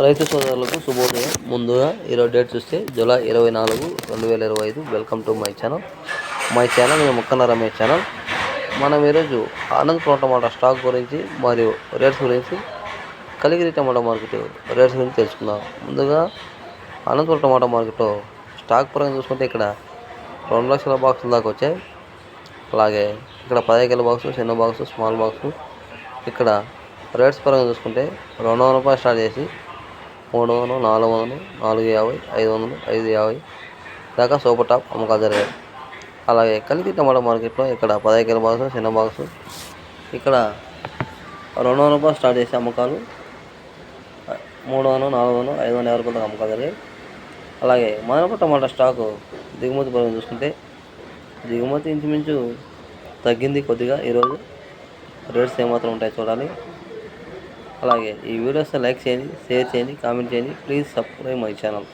రైతు సోదరులకు శుభోదయం. ముందుగా ఈరోజు డేట్ చూస్తే జూలై ఇరవై నాలుగు రెండు వేల ఇరవై ఐదు. Welcome to my channel. My channel నేను ముక్కన్న రమేష్ ఛానల్. మనం ఈరోజు ఆనందపురం టమాటా స్టాక్ గురించి మరియు రేట్స్ గురించి కలిగిరి టమాటా మార్కెట్ రేట్స్ గురించి తెలుసుకుందాం. ముందుగా అనంతపురం టమాటా మార్కెట్ స్టాక్ పరంగా చూసుకుంటే ఇక్కడ రెండు లక్షల బాక్సుల దాకా వచ్చాయి. అలాగే ఇక్కడ పదహైదు బాక్సు చిన్న బాక్సు స్మాల్ బాక్సు ఇక్కడ రేట్స్ పరంగా చూసుకుంటే రెండు వందల రూపాయలు స్టార్ట్ చేసి మూడు వందలు నాలుగు వందలు నాలుగు యాభై ఐదు వందలు ఐదు యాభై దాకా సూపర్ టాప్ అమ్మకాలు జరిగాయి. అలాగే కలిపి టమాటా మార్కెట్లో ఇక్కడ పదహైదు బాక్సు చిన్న బాక్సు ఇక్కడ రెండు వందల రూపాయలు స్టార్ట్ చేసే అమ్మకాలు మూడు వందలు నాలుగు వందలు ఐదు వందల యాభై రూపాయలు అమ్మకాలు జరిగాయి. అలాగే మదనపల్లి టమాటా స్టాకు దిగుమతి పరంగా చూసుకుంటే దిగుమతి ఇంచుమించు తగ్గింది కొద్దిగా. ఈరోజు రేట్స్ ఏమాత్రం ఉంటాయి చూడాలి. అలాగే ఈ వీడియోస్ని లైక్ చేయండి షేర్ చేయండి కామెంట్ చేయండి. Please subscribe my channel